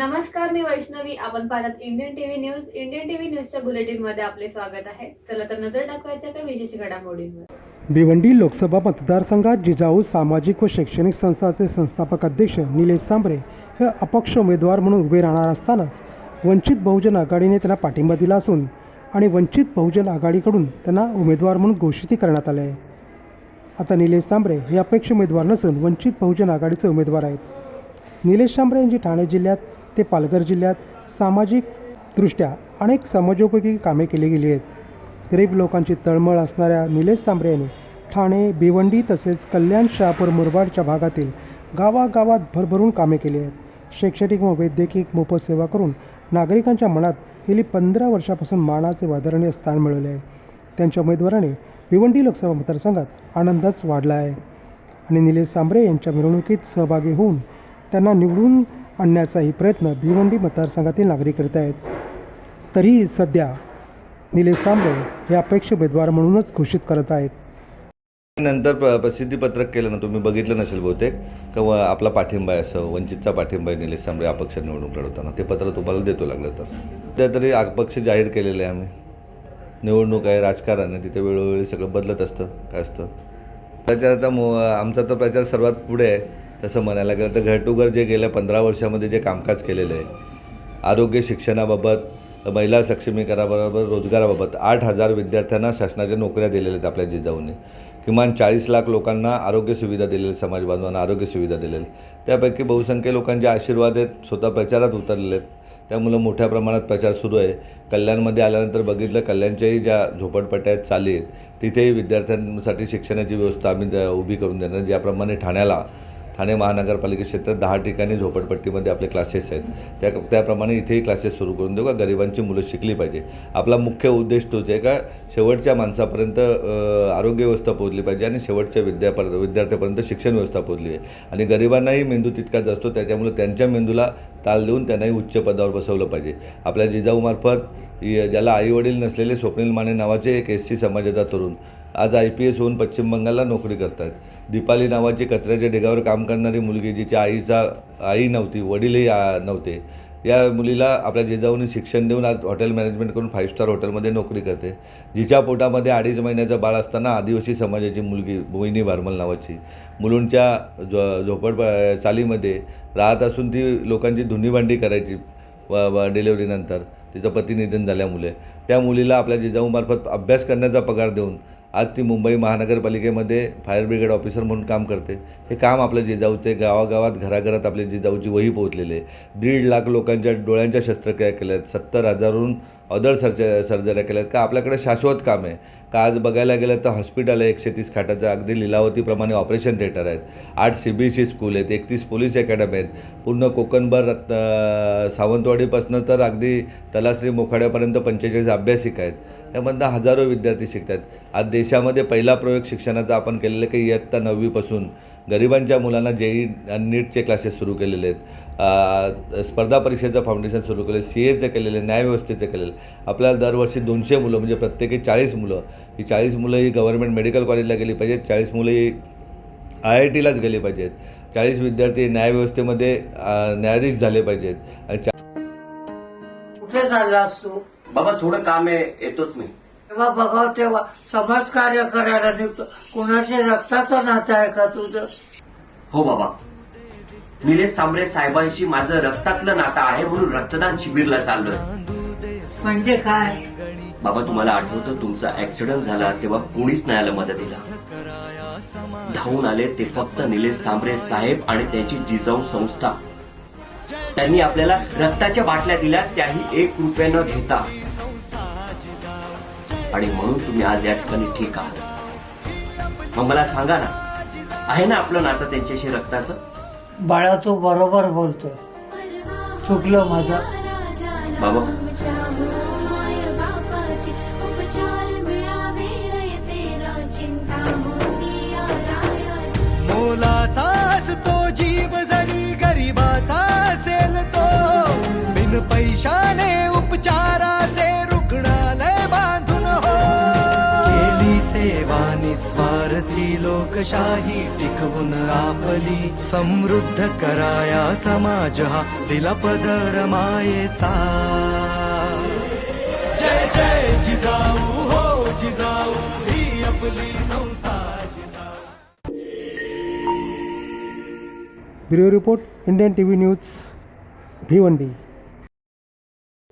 नमस्कार मी वैष्णवी. आपण पाहतात Indian TV news Indian TV न्यूजच्या बुलेटिनमध्ये आपले स्वागत आहे. चला तर नजर टाकवायच्या काही विशेष घडामोडींवर. भिवंडी लोकसभा मतदारसंघात जिजाऊ सामाजिक व शैक्षणिक संस्थाचे संस्थापक अध्यक्ष निलेश सांबरे हे अपक्ष उमेदवार म्हणून उभे राहणार असतानाच वंचित बहुजन आघाडीने त्यांना पाठिंबा दिला असून आणि वंचित बहुजन आघाडीकडून त्यांना उमेदवार म्हणून घोषित करण्यात आले आहे. आता निलेश सांबरे हे अपेक्ष उमेदवार नसून वंचित बहुजन आघाडीचे उमेदवार आहेत. निलेश सांबरे यांची ठाणे जिल्ह्यात ते पालघर जिल्ह्यात सामाजिकदृष्ट्या अनेक समाजोपयोगी कामे केली गेली आहेत. गरीब लोकांची तळमळ असणाऱ्या निलेश सांबरे यांनी ठाणे भिवंडी तसेच कल्याण शहापूर मुरबाडच्या भागातील गावागावात भरभरून कामे केली आहेत. शैक्षणिक व वैद्यकीय मोफत सेवा करून नागरिकांच्या मनात गेली पंधरा वर्षापासून मानाचे वादरणीय स्थान मिळवले आहे. त्यांच्या उमेदवाराने भिवंडी लोकसभा मतदारसंघात आनंदच वाढला आहे. आणि निलेश सांबरे यांच्या मिरवणुकीत सहभागी होऊन त्यांना निवडून आणण्याचाही प्रयत्न भिवंडी मतदारसंघातील नागरिक करीत आहेत. तरीही सध्या निलेश सांबळे हे अपेक्ष उमेदवार म्हणूनच घोषित करत आहेत. नंतर प्र प्रसिद्धीपत्रक केलं ना तुम्ही बघितलं नसेल बहुतेक? का व आपला पाठिंबा आहे असं वंचितचा पाठिंबा आहे निलेश सांबळे अपक्ष निवडणूक लढवताना. ते पत्र तुम्हाला देतो लागलं तर. त्या तरी अपक्ष जाहीर केलेलं आहे आम्ही. निवडणूक आहे राजकारण आहे तिथे वेळोवेळी सगळं बदलत असतं. काय असतं? प्रचाराचा मो आमचा तर प्रचार सर्वात पुढे आहे. तसं म्हणायला गेलं तर घर टू घर जे गेल्या पंधरा वर्षामध्ये जे कामकाज केलेलं आहे आरोग्य शिक्षणाबाबत महिला सक्षमीकरणाबरोबर रोजगाराबाबत आठ हजार विद्यार्थ्यांना शासनाच्या नोकऱ्या दिलेल्या आहेत आपल्या जिजाऊने. किमान चाळीस लाख लोकांना आरोग्य सुविधा दिलेल्या आहेत, समाज बांधवांना आरोग्य सुविधा दिलेल्या त्यापैकी बहुसंख्य लोकांचे आशीर्वाद आहेत स्वतः प्रचारात उतरलेले आहेत. त्यामुळं मोठ्या प्रमाणात प्रचार सुरू आहे. कल्याणमध्ये आल्यानंतर बघितलं कल्याणच्याही ज्या झोपडपट्ट्या आहेत चाली आहेत तिथेही विद्यार्थ्यांसाठी शिक्षणाची व्यवस्था आम्ही द- उभी करून देणार. ज्याप्रमाणे ठाण्याला ठाणे महानगरपालिका क्षेत्रात दहा ठिकाणी झोपडपट्टीमध्ये आपले क्लासेस आहेत. त्या त्याप्रमाणे इथेही क्लासेस सुरू करून देऊ का? गरिबांची मुलं शिकली पाहिजे. आपला मुख्य उद्देश तोच आहे का? शेवटच्या माणसापर्यंत आरोग्य व्यवस्था पोहोचली पाहिजे आणि शेवटच्या विद्यापर्यंत विद्यार्थ्यापर्यंत शिक्षण व्यवस्था पोहोचली आहे आणि गरिबांनाही मेंदू तितकाच असतो त्याच्यामुळे त्यांच्या मेंदूला ताल देऊन त्यांनाही उच्च पदावर बसवलं पाहिजे. आपल्या जिजाऊमार्फत ज्याला आईवडील नसलेले स्वप्नील माने नावाचे एक एस सी समाजाचा तरुण आज आय पी एस होऊन पश्चिम बंगालला नोकरी करत आहेत दीपाली नावाची कचऱ्याच्या ढिगावर काम करणारी मुलगी जिच्या आईचा आई नव्हती वडीलही नव्हते. या मुलीला आपल्या जिजाऊने शिक्षण देऊन आज हॉटेल मॅनेजमेंट करून फाईव्ह स्टार हॉटेलमध्ये नोकरी करते. जिच्या पोटामध्ये अडीच महिन्याचं बाळ असताना आदिवासी समाजाची मुलगी मोहिनी भारमल नावाची. मुलुंडच्या झो झोपड चालीमध्ये राहत असून ती लोकांची धुनीभांडी करायची व व डिलेवरीनंतर तिचं पती निधन झाल्यामुळे. त्या मुलीला आपल्या जिजाऊमार्फत अभ्यास करण्याचा पगार देऊन आज ती मुंबई महानगरपालिकेमध्ये फायर ब्रिगेड ऑफिसर म्हणून काम करते. हे काम आपल्या जिजाऊचे गावागावात घराघरात आपल्या जिजाऊची वही पोहोचलेले दीड लाख लोकांच्या डोळ्यांच्या शस्त्रक्रिया केल्या आहेत. सत्तर हजारहून अदर सर्ज सर्जऱ्या केल्या आहेत का आपल्याकडे शाश्वत काम आहे. का आज बघायला गेलं तर हॉस्पिटल आहे एकशे तीस खाटाचं अगदी लिलावतीप्रमाणे ऑपरेशन थिएटर आहेत. आठ C B S C school आहेत एकतीस पोलीस अकॅडमी आहेत. पूर्ण कोकणभर रत्न सावंतवाडीपासनं तर अगदी तलाश्री मोखाड्यापर्यंत पंचेचाळीस अभ्यासिका आहेत. यामधनं हजारो विद्यार्थी शिकत आहेत आज देशामध्ये पहिला प्रयोग शिक्षणाचा आपण केलेला की इयत्ता नववीपासून. गरिबांच्या मुलांना जेई आणि नीटचे क्लासेस सुरू केलेले आहेत. स्पर्धा परीक्षेचं फाउंडेशन सुरू केलं सी एचं केलेलं आहे न्यायव्यवस्थेचं केलेलं आहे आपल्याला दरवर्षी दोनशे मुलं म्हणजे प्रत्येकी चाळीस मुलं. ही चाळीस मुलं ही गव्हर्नमेंट मेडिकल कॉलेजला गेली पाहिजेत चाळीस मुलं ही आय आय टीलाच गेली पाहिजेत. चाळीस विद्यार्थी न्यायव्यवस्थेमध्ये न्यायाधीश झाले पाहिजेत. कुठे चाललास तू? बाबा थोडं काम आहे येतोच मी. तेव्हा बघाव तेव्हा समाजकार्य करायला निघतो. कोणाच्या रक्ताचं नातं आहे का तुझं? हो बाबा. निलेश सांबरे साहेबांशी माझं रक्तातलं नातं आहे म्हणून रक्तदान शिबिरला चाललोय. म्हणजे काय? बाबा तुम्हाला आठवतं तुमचा ऍक्सिडेंट झाला तेव्हा कोणीच नाही आलं मदतीला. धावून आले ते फक्त निलेश सांबरे साहेब आणि त्यांची जिजाऊ संस्था. त्यांनी आपल्याला रक्ताच्या बाटल्या दिल्या त्याही एक रुपये न घेता. आणि म्हणून तुम्ही आज या ठिकाणी ठीक आहात. मग मला सांगा ना आहे ना आपलं नातं त्यांच्याशी रक्ताचं? बाळा तू बरोबर बोलतोय. चुकलं माझं. बाबा स्वार्थी लोकशाही टिकवून आपली समृद्ध कराया समाज हा दिला पदर मायेचा जय जय जिजाऊ हो जिजाऊ ही आपली संस्था Jijau. Bureau report Indian T V news Bhiwandi.